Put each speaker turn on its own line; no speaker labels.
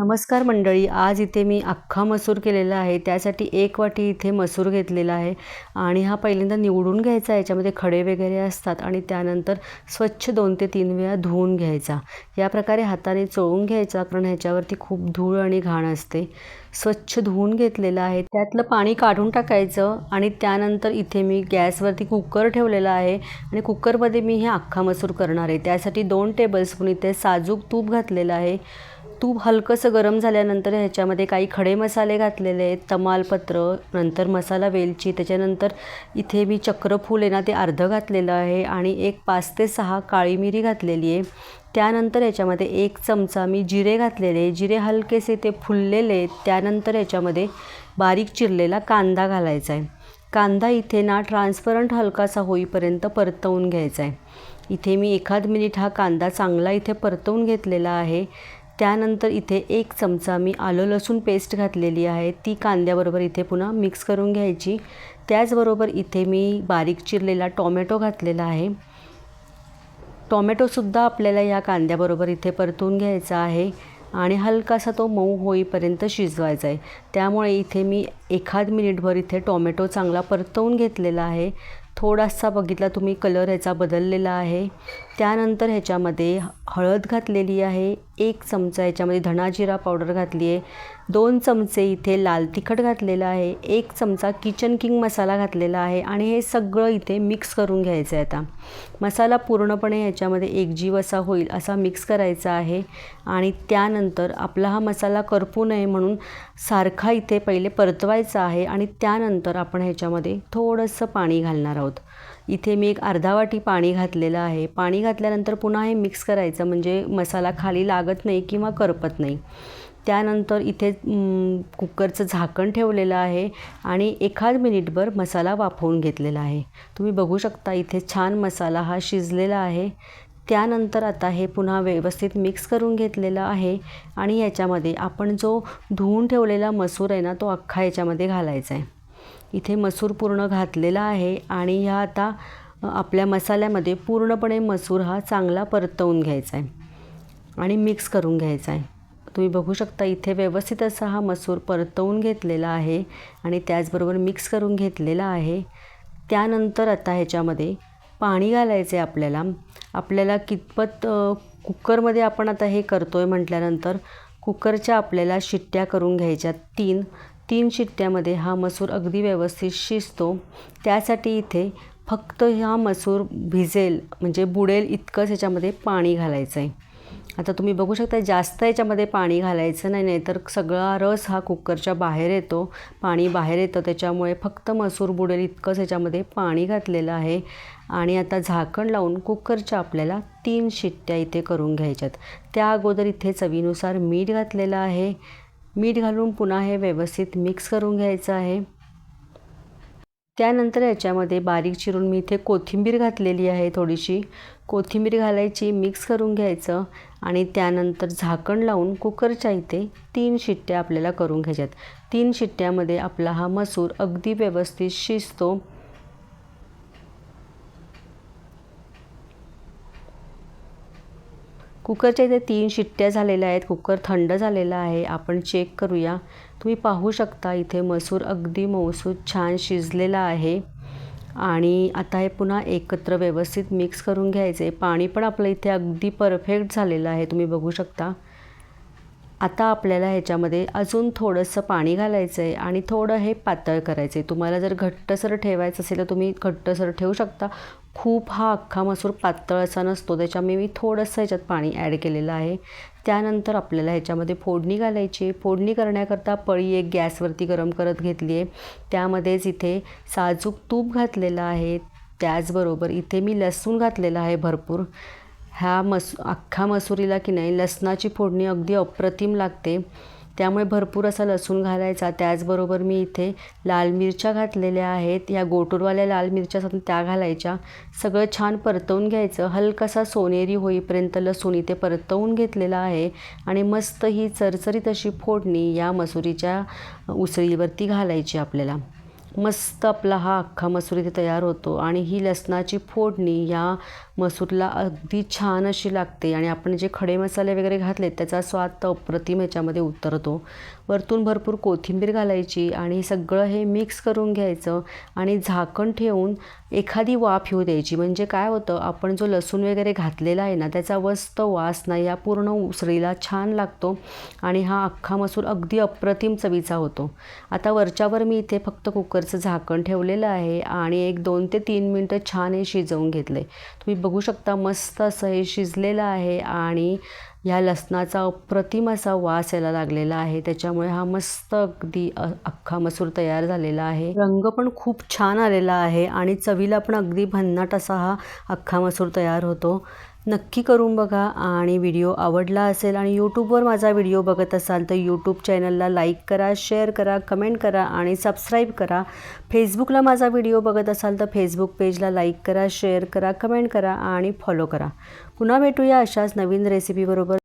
नमस्कार मंडळी आज इथे मी अख्खा मसूर केलेला आहे. त्यासाठी एक वाटी इथे मसूर घेतलेला आहे आणि हा पहिल्यांदा निवडून घ्यायचा याच्यामध्ये खडे वगैरे असतात आणि त्यानंतर स्वच्छ दोन ते तीन वेळा धुवून घ्यायचा. या प्रकारे हाताने चोळून घ्यायचा कारण ह्याच्यावरती खूप धूळ आणि घाण असते. स्वच्छ धुवून घेतलेलं आहे. त्यातलं पाणी काढून टाकायचं आणि त्यानंतर इथे मी गॅसवरती कुकर ठेवलेला आहे आणि कुकरमध्ये मी हे अख्खा मसूर करणार आहे. त्यासाठी दोन टेबलस्पून इथे साजूक तूप घातलेलं आहे. तूप हलकंसं गरम झाल्यानंतर ह्याच्यामध्ये काही खडे मसाले घातलेले आहेत तमालपत्र नंतर मसाला वेलची त्याच्यानंतर इथे मी चक्रफूल आहे ना ते अर्धं घातलेलं आहे आणि एक पाच ते सहा काळी मिरी घातलेली आहे. त्यानंतर याच्यामध्ये एक चमचा मी जिरे घातलेले जिरे हलकेसे ते फुललेले त्यानंतर याच्यामध्ये बारीक चिरलेला कांदा घालायचा आहे. कांदा इथे ना ट्रान्सपरंट हलकासा होईपर्यंत परतवून घ्यायचा आहे. इथे मी एखाद मिनिट हा कांदा चांगला इथे परतवून घेतलेला आहे. त्यानंतर इथे एक चमचा मी आलं लसूण पेस्ट घातलेली आहे. ती कांद्याबरोबर इथे पुन्हा मिक्स करून घ्यायची. त्याचबरोबर इथे मी बारीक चिरलेला टॉमॅटो घातलेला आहे. टॉमॅटोसुद्धा आपल्याला या कांद्याबरोबर इथे परतून घ्यायचा आहे आणि हलकासा तो मऊ होईपर्यंत शिजवायचा आहे. त्यामुळे इथे मी एखाद मिनिटभर इथे टॉमॅटो चांगला परतवून घेतलेला आहे. थोडासा बघितला तुम्ही कलर ह्याचा बदललेला आहे. त्यानंतर ह्याच्यामध्ये हळद घातलेली आहे. एक चमचा याच्यामध्ये धणाजिरा पावडर घातली आहे. दोन चमचे इथे लाल तिखट घातलेलं आहे. एक चमचा किचन किंग मसाला घातलेला आहे आणि हे सगळं इथे मिक्स करून घ्यायचं आहे आता. मसाला पूर्णपणे ह्याच्यामध्ये एकजीव असा होईल असा मिक्स करायचा आहे आणि त्यानंतर आपला हा मसाला करपू नये म्हणून सारखा इथे पहिले परतवायचा आहे आणि त्यानंतर आपण ह्याच्यामध्ये थोडंसं पाणी घालणार आहोत. इथे मी एक अर्धा वाटी पाणी घातलेलं आहे. पाणी घातल्यानंतर पुन्हा हे मिक्स करायचं. म्हणजे मसाला खाली लागत नाही किंवा करपत नाही. त्यानंतर इथे कुकरचं झाकण ठेवलेलं आहे आणि एखाद मिनिटभर मसाला वाफवून घेतलेला आहे. तुम्ही बघू शकता इथे छान मसाला हा शिजलेला आहे. त्यानंतर आता हे पुन्हा व्यवस्थित मिक्स करून घेतलेलं आहे आणि याच्यामध्ये आपण जो धुवून ठेवलेला मसूर आहे ना तो अख्खा याच्यामध्ये घालायचा आहे. इथे मसूर पूर्ण घातलेला आहे आणि ह्या आता आपल्या मसाल्यामध्ये पूर्णपणे मसूर हा चांगला परतवून घ्यायचा आहे आणि मिक्स करून घ्यायचा आहे. तुम्ही बघू शकता इथे व्यवस्थित असा हा मसूर परतवून घेतलेला आहे आणि त्याचबरोबर मिक्स करून घेतलेला आहे. त्यानंतर आता ह्याच्यामध्ये पाणी घालायचं आहे आपल्याला. आपल्याला कितपत कुकरमध्ये आपण आता हे करतो आहे म्हटल्यानंतर कुकरच्या आपल्याला शिट्ट्या करून घ्यायच्या तीन तीन शिट्ट्यामध्ये हा मसूर अगदी व्यवस्थित शिजतो. त्यासाठी इथे फक्त हा मसूर भिजेल म्हणजे बुडेल इतकंच ह्याच्यामध्ये पाणी घालायचं आहे आता तुम्ही बघू शकता जास्त याच्यामध्ये पाणी घालायचं नाही नाही तर सगळा रस हा कुकरच्या बाहेर येतो पाणी बाहेर येतं. त्याच्यामुळे फक्त मसूर बुडेल इतकंच ह्याच्यामध्ये पाणी घातलेलं आहे. आणि आता झाकण लावून कुकरच्या आपल्याला तीन शिट्ट्या इथे करून घ्यायच्यात. त्या अगोदर इथे चवीनुसार मीठ घातलेलं आहे. मीठ घालून पुन्हा हे व्यवस्थित मिक्स करून घ्यायचं आहे. त्यानंतर याच्यामध्ये बारीक चिरून मी इथे कोथिंबीर घातलेली आहे थोडीशी. कोथिंबीर घालायची मिक्स करून घ्यायचं आणि त्यानंतर झाकण लावून कुकरच्या इथे तीन शिट्ट्या आपल्याला करून घ्यायच्यात. तीन शिट्ट्यामध्ये आपला हा मसूर अगदी व्यवस्थित शिजतो. कुकरच्या इथे तीन शिट्ट्या झालेल्या आहेत. कुकर थंड झालेला आहे. आपण चेक करूया. तुम्ही पाहू शकता इथे मसूर अगदी मौसूद छान शिजलेला आहे. आणि आता हे पुन्हा एकत्र व्यवस्थित मिक्स करून घ्यायचे. पाणी पण आपलं इथे अगदी परफेक्ट झालेलं आहे. तुम्ही बघू शकता. आता आपल्याला ह्याच्यामध्ये अजून थोडंसं पाणी घालायचं आहे आणि थोडं हे पातळ करायचं आहे तुम्हाला जर घट्टसर ठेवायचं असेल तर तुम्ही घट्टसर ठेवू शकता. खूप हा अख्खा मसूर पातळ असा नसतो. त्याच्यामुळे मी थोडंसं ह्याच्यात पाणी ॲड केलेलं आहे. त्यानंतर आपल्याला ह्याच्यामध्ये फोडणी घालायची. फोडणी करण्याकरता पळी एक गॅसवरती गरम करत घेतली आहे. त्यामध्येच इथे साजूक तूप घातलेलं आहे. त्याचबरोबर इथे मी लसूण घातलेला आहे भरपूर. ह्या मस अख्खा मसुरीला की नाही लसणाची फोडणी अगदी अप्रतिम लागते. त्यामुळे भरपूर असा लसूण घालायचा. त्याचबरोबर मी इथे लाल मिरच्या घातलेल्या आहेत. या गोटूरवाल्या लाल मिरच्या असतात त्या घालायच्या. सगळं छान परतवून घ्यायचं. हलकासा सोनेरी होईपर्यंत लसूण इथे परतवून घेतलेला आहे. आणि मस्त ही चरचरीत अशी फोडणी या मसुरीच्या उसळीवरती घालायची आपल्याला. मस्त आपला हा अख्खा मसूर इथे तयार होतो. आणि ही लसणाची फोडणी या मसूरला अगदी छान अशी लागते. आणि आपण जे खडे मसाले वगैरे घातले त्याचा स्वाद तर अप्रतिम ह्याच्यामध्ये उतरतो. वरतून भरपूर कोथिंबीर घालायची आणि सगळं हे मिक्स करून घ्यायचं आणि झाकण ठेवून एखादी वाफ येऊ द्यायची. म्हणजे काय होतं आपण जो लसूण वगैरे घातलेला आहे ना त्याचा वस्त वास ना या पूर्ण उसळीला छान लागतो आणि हा अख्खा मसूर अगदी अप्रतिम चवीचा होतो. आता वरच्यावर मी इथे फक्त कुकर कुकरचं झाकण ठेवलेलं आहे आणि एक दोन ते तीन मिनटं छान हे शिजवून घेतलं आहे तुम्ही बघू शकता मस्त असं हे शिजलेलं आहे आणि ह्या लसणाचा अप्रतिम असा वास यायला लागलेला आहे. त्याच्यामुळे हा मस्त अगदी अख्खा मसूर तयार झालेला आहे. रंग पण खूप छान आलेला आहे आणि चवीला पण अगदी भन्नाट असा हा अख्खा मसूर तयार होतो. नक्की करून बघा आणि व्हिडिओ आवडला असेल आणि यूट्यूबवर माझा व्हिडिओ बघत असाल तर यूट्यूब चॅनलला लाईक करा शेअर करा कमेंट करा आणि सबस्क्राईब करा. फेसबुकला माझा व्हिडिओ बघत असाल तर फेसबुक पेजला लाईक करा शेअर करा कमेंट करा आणि फॉलो करा. पुन्हा भेटूया अशाच नवीन रेसिपीबरोबर